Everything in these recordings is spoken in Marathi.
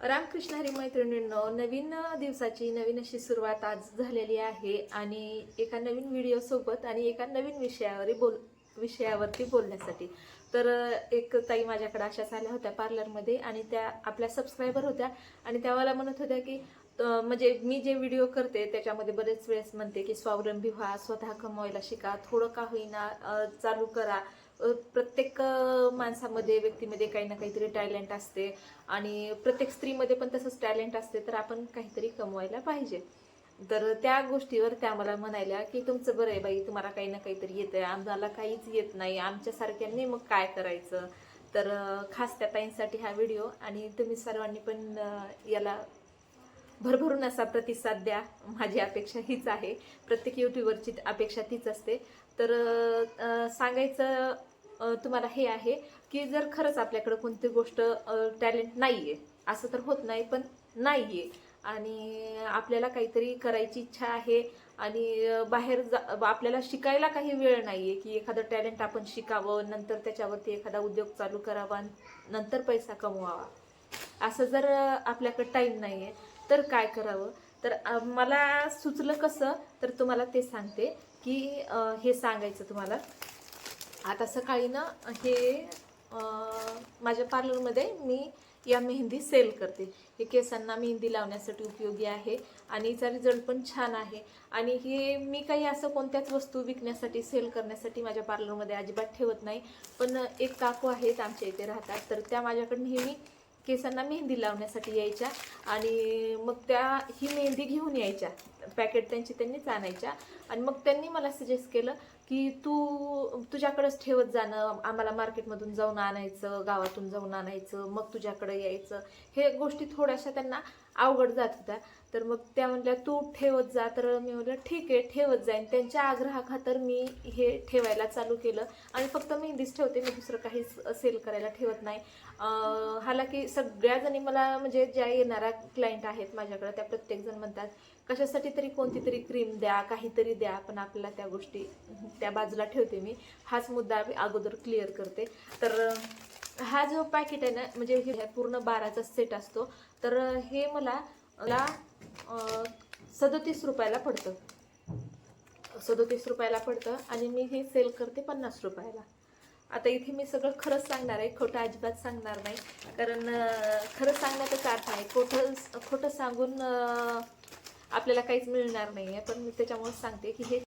रामकृष्ण हरी मैत्रिणींनो नवीन दिवसाची नवीन अशी सुरुवात आज झालेली आहे आणि एका नवीन व्हिडिओसोबत आणि एका नवीन विषयावर बोल विषयावरती बोलण्यासाठी. तर एक ताई माझ्याकडे अशाच आल्या होत्या पार्लरमध्ये आणि त्या आपल्या सबस्क्रायबर होत्या आणि त्या मला म्हणत होत्या की म्हणजे मी जे व्हिडिओ करते त्याच्यामध्ये बरेच वेळेस म्हणते की स्वावलंबी व्हा स्वतः कमवायला शिका थोडं का होईना चालू करा प्रत्येक माणसामध्ये व्यक्तीमध्ये काही ना काहीतरी टॅलेंट असते. आणि प्रत्येक स्त्रीमध्ये पण तसंच टॅलेंट असते तर आपण काहीतरी कमवायला पाहिजे. तर त्या गोष्टीवर त्या मला म्हणायल्या की तुमचं बरं आहे बाई तुम्हाला काही ना काहीतरी येतं आहे आम्हाला काहीच येत नाही. आमच्यासारख्यांनी मग काय करायचं? तर खास त्या ताईंसाठी हा व्हिडिओ आणि तुम्ही सर्वांनी पण याला भरभरून असा प्रतिसाद द्या. माझी अपेक्षा हीच आहे. प्रत्येक युट्यूबरची अपेक्षा तीच असते. तर सांगायचं तुम्हाला हे आहे की जर खरंच आपल्याकडं कोणती गोष्ट टॅलेंट नाही आहे असं तर होत नाही पण नाही आहे आणि आपल्याला काहीतरी करायची इच्छा आहे आणि बाहेर जा आपल्याला शिकायला काही वेळ नाही आहे की एखादं टॅलेंट आपण शिकावं नंतर त्याच्यावरती एखादा उद्योग चालू करावा नंतर पैसा कमवावा. असं जर आपल्याकडे टाईम नाही आहे तर काय करावं? तर मला सुचलं कसं तर तुम्हाला ते सांगते की हे सांगायचं तुम्हाला. आता सकाळी ना हे माझ्या पार्लरमध्ये मी या मेहंदी सेल करते. हे केसांना मेहंदी लावण्यासाठी उपयोगी आहे आणि याचा रिझल्ट पण छान आहे. आणि हे मी काही असं कोणत्याच वस्तू विकण्यासाठी सेल करण्यासाठी माझ्या पार्लरमध्ये अजिबात ठेवत नाही. पण एक काकू आहेत आमच्या इथे राहतात तर त्या माझ्याकडे नेहमी केसांना मेहंदी लावण्यासाठी यायच्या आणि मग त्या ही मेहंदी घेऊन यायच्या. पॅकेट त्यांची त्यांनीच आणायच्या आणि मग त्यांनी मला सजेस्ट केलं की तू तुझ्याकडेच ठेवत जाणं आम्हाला मार्केटमधून जाऊन आणायचं गावातून जाऊन आणायचं मग तुझ्याकडे यायचं. हे गोष्टी थोड्याशा त्यांना अवघड जात होत्या तर मग त्या म्हणल्या तू ठेवत जा. तर मी म्हटलं ठीक आहे ठेवत जाईन. त्यांच्या आग्रहाखातर मी हे ठेवायला चालू केलं आणि फक्त मेहंदीच ठेवते. मी दुसरं काहीच सेल करायला ठेवत नाही. अं, हालाकी सगळ्याजणी मला म्हणजे ज्या येणाऱ्या क्लायंट आहेत माझ्याकडे त्या प्रत्येकजण म्हणतात कशासाठी तरी कोणती तरी क्रीम द्या काहीतरी द्या पण आपल्याला त्या गोष्टी त्या बाजूला ठेवते मी. हाच मुद्दा अगोदर क्लिअर करते. तर हा जो पॅकेट आहे ना म्हणजे हे पूर्ण बाराचा सेट असतो. तर हे मला मला सदतीस रुपयाला पडतं. सदोतीस रुपयाला पडतं आणि मी हे सेल करते पन्नास रुपयाला. आता इथे मी सगळं खरंच सांगणार आहे खोटं अजिबात सांगणार नाही. कारण खरं सांगण्याचाच अर्थ आहे? खोटं खोटं सांगून आपल्याला काहीच मिळणार नाही आहे पण मी त्याच्यामुळे सांगते की हे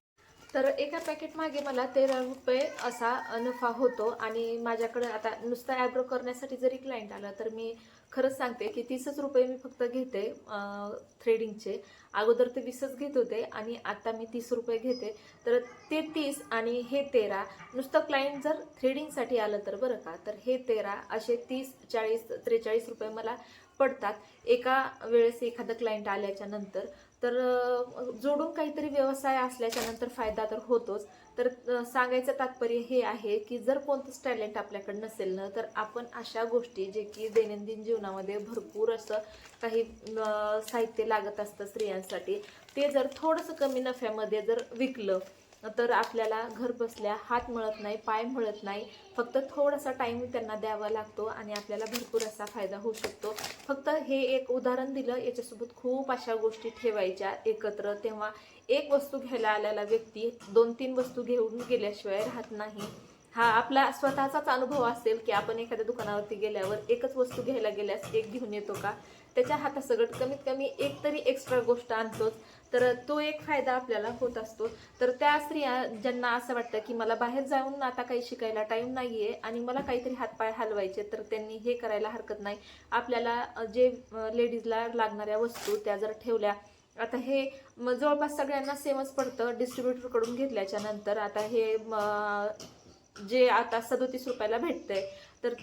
तर एका पॅकेटमागे मला तेरा रुपये असा नफा होतो आणि माझ्याकडे आता नुसतं ॲब्रो करण्यासाठी जरी क्लायंट आला तर मी खरंच सांगते की तीसच रुपये मी फक्त घेते थ्रेडिंगचे अगोदर ते वीसच घेत होते आणि आता मी तीस रुपये घेते. तर ते तीस आणि हे तेरा नुसतं क्लायंट जर थ्रेडिंगसाठी आलं तर बरं का? तर हे तेरा असे तीस चाळीस त्रेचाळीस रुपये मला पडतात. एका वेळेस एखादं क्लायंट आल्याच्यानंतर तर जोडून काहीतरी व्यवसाय असल्याच्या नंतर फायदा तर होतोच. तर सांगायचं तात्पर्य हे आहे की जर कोणतंच टॅलेंट आपल्याकडे नसेल ना तर आपण अशा गोष्टी जे की दैनंदिन जीवनामध्ये भरपूर असं काही साहित्य लागत असतं स्त्रियांसाठी ते जर थोडंसं कमी नफ्यामध्ये जर विकलं तर आपल्याला घर बसल्या हात मळत नाही पाय मळत नाही. फक्त थोडासा टाईम त्यांना द्यावा लागतो आणि आपल्याला भरपूर असा फायदा होऊ शकतो. फक्त हे एक उदाहरण दिलं याच्यासोबत खूप अशा गोष्टी ठेवायच्या एकत्र. तेव्हा एक वस्तू घ्यायला आलेला व्यक्ती दोन तीन वस्तू घेऊन गेल्याशिवाय राहत नाही. हा आपला स्वतःचाच अनुभव असेल की आपण एखाद्या दुकानावरती गेल्यावर एकच वस्तू घ्यायला गेल्यास एक घेऊन येतो का? त्याच्या हातासगट कमीत कमी एक तरी एक्स्ट्रा गोष्ट आणतोच. तर तो एक फायदा आपल्याला होत असतो. तर त्या स्त्रिया ज्यांना असं वाटतं की मला बाहेर जाऊन आता काही शिकायला टाईम नाही आहे आणि मला काहीतरी हातपाय हलवायचे तर त्यांनी हे करायला हरकत नाही. आपल्याला जे लेडीजला लागणाऱ्या वस्तू त्या जर ठेवल्या आता हे जवळपास सगळ्यांना सेमच पडतं डिस्ट्रीब्युटरकडून घेतल्याच्या नंतर. आता हे जे आता सदोतीस रुपयाला भेटतंय तर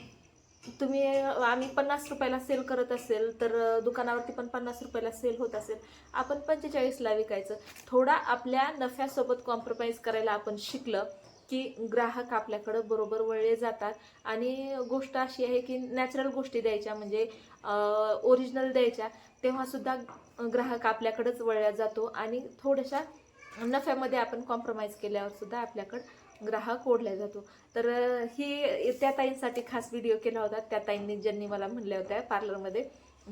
तुम्ही आम्ही पन्नास रुपयाला सेल करत असेल तर दुकानावरती पण पन्नास रुपयाला सेल होत असेल. आपण पंचेचाळीसला विकायचं. थोडा आपल्या नफ्यासोबत कॉम्प्रोमाइज करायला आपण शिकलं की ग्राहक आपल्याकडं बरोबर वळले जातात. आणि गोष्ट अशी आहे की नॅचरल गोष्टी द्यायच्या म्हणजे ओरिजिनल द्यायच्या तेव्हासुद्धा ग्राहक आपल्याकडंच वळला जातो. आणि थोड्याशा नफ्यामध्ये आपण कॉम्प्रोमाइज केल्यावर सुद्धा आपल्याकडं ग्राहक ओढला जातो. तर ही त्या ताईंसाठी खास व्हिडिओ केला होता. त्या ताईंनी ज्यांनी मला म्हणल्या होत्या पार्लरमध्ये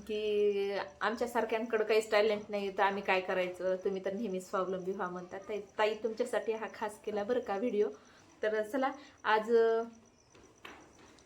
की आमच्यासारख्यांकडं काहीच टॅलेंट नाही तर आम्ही काय करायचं? तुम्ही तर नेहमी स्वावलंबी व्हा म्हणतात. ताई ताई तुमच्यासाठी हा खास केला बरं का व्हिडिओ तर चला आज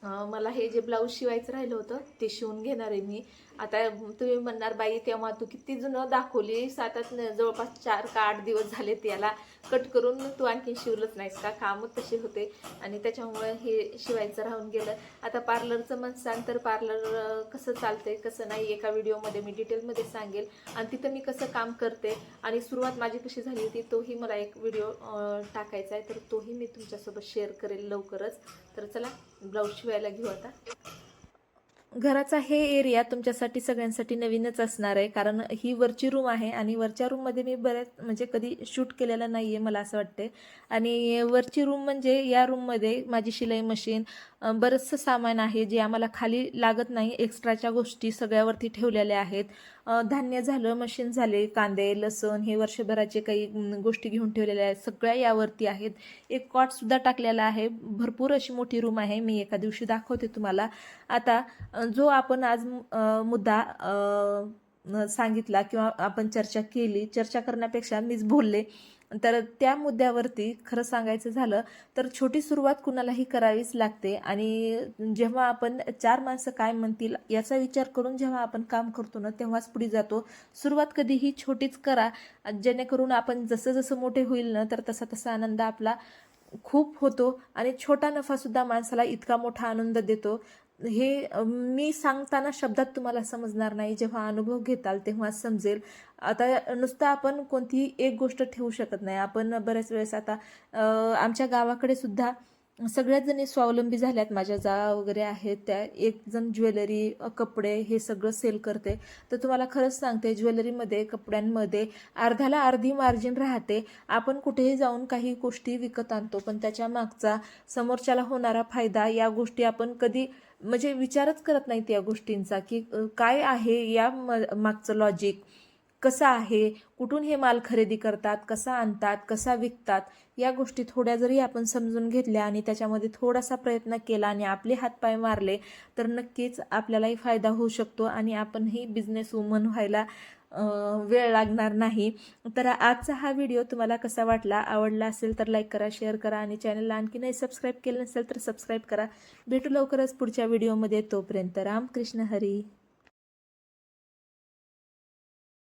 मला हे जे ब्लाऊज शिवायचं राहिलं होतं ते शिवून घेणार आहे मी. आता तुम्ही म्हणणार बाई तेव्हा तू किती जुनं दाखवली सातात जवळपास चार का आठ दिवस झाले त्याला कट करून तू आणखी शिवलंच नाहीस का? कामच तसे होते. आणि त्याच्यामुळे हे शिवायचं राहून गेलं. आता पार्लरचं म्हणसान तर पार्लर कसं चालतंय कसं नाही एका व्हिडिओमध्ये मी डिटेलमध्ये सांगेल. आणि तिथं मी कसं काम करते. आणि सुरुवात माझी कशी झाली होती तोही मला एक व्हिडिओ टाकायचा आहे. तर तोही मी तुमच्यासोबत शेअर करेल लवकरच. तर चला ब्लाऊज शिवायला घेऊ आता. घराचा हे एरिया तुमच्यासाठी सगळ्यांसाठी नवीनच असणार आहे. कारण ही वरची रूम आहे आणि वरच्या रूममध्ये मी बऱ्याच म्हणजे कधी शूट केलेलं नाही आहे मला असं वाटते आणि वरची रूम म्हणजे या रूममध्ये माझी शिलाई मशीन बरंचसं सामान आहे जे आम्हाला खाली लागत नाही. एक्स्ट्राच्या गोष्टी सगळ्यावरती ठेवलेल्या आहेत. धान्य झालं मशीन झाले कांदे लसण हे वर्षभराचे काही गोष्टी घेऊन ठेवलेल्या आहेत. सगळ्या यावरती आहेत. एक कॉटसुद्धा टाकलेला आहे. भरपूर अशी मोठी रूम आहे. मी एका दिवशी दाखवते तुम्हाला. आता जो आपण आज मुद्दा सांगितला किंवा आपण चर्चा केली चर्चा करण्यापेक्षा मीच बोलले. तर त्या मुद्द्यावरती खरं सांगायचं झालं तर छोटी सुरुवात कुणालाही करावीच लागते आणि जेव्हा आपण चार माणसं काय म्हणतील याचा विचार करून जेव्हा आपण काम करतो ना तेव्हाच पुढे जातो. सुरुवात कधीही छोटीच करा जेणेकरून आपण जसं जसं मोठे होईल ना तर तसा तसा आनंद आपला खूप होतो आणि छोटा नफासुद्धा माणसाला इतका मोठा आनंद देतो. हे मी सांगताना शब्दात तुम्हाला समजणार नाही. जेव्हा अनुभव घेताल तेव्हा समजेल. आता नुसतं आपण कोणतीही एक गोष्ट ठेवू शकत नाही. आपण बऱ्याच वेळेस आता आमच्या गावाकडे सुद्धा सगळ्याच जणी स्वावलंबी झाल्यात. माझ्या जा वगैरे आहेत त्या. एक जण ज्वेलरी कपडे हे सगळं सेल करते. तर तुम्हाला खरंच सांगते ज्वेलरीमध्ये कपड्यांमध्ये अर्ध्याला अर्धी मार्जिन राहते. आपण कुठेही जाऊन काही गोष्टी विकत आणतो पण त्याच्या मागचा समोरच्याला होणारा फायदा या गोष्टी आपण कधी म्हणजे विचारच करत नाहीत या गोष्टींचा की काय आहे या म- मागचं लॉजिक कसं आहे? कुठून हे माल खरेदी करतात? कसा आणतात? कसा विकतात? या गोष्टी थोड्या जरी आपण समजून घेतल्या आणि त्याच्यामध्ये थोडासा प्रयत्न केला आणि आपले हातपाय मारले तर नक्कीच आपल्यालाही फायदा होऊ शकतो आणि आपणही बिझनेस वुमन व्हायला वेळ लागणार नाही. तर आजचा हा व्हिडिओ तुम्हाला कसा वाटला आवडला असेल तर लाईक करा शेअर करा आणि चॅनलला आणखी नाही सबस्क्राईब केलं नसेल तर सबस्क्राईब करा. भेटू लवकरच पुढच्या व्हिडिओमध्ये तोपर्यंत रामकृष्ण हरी.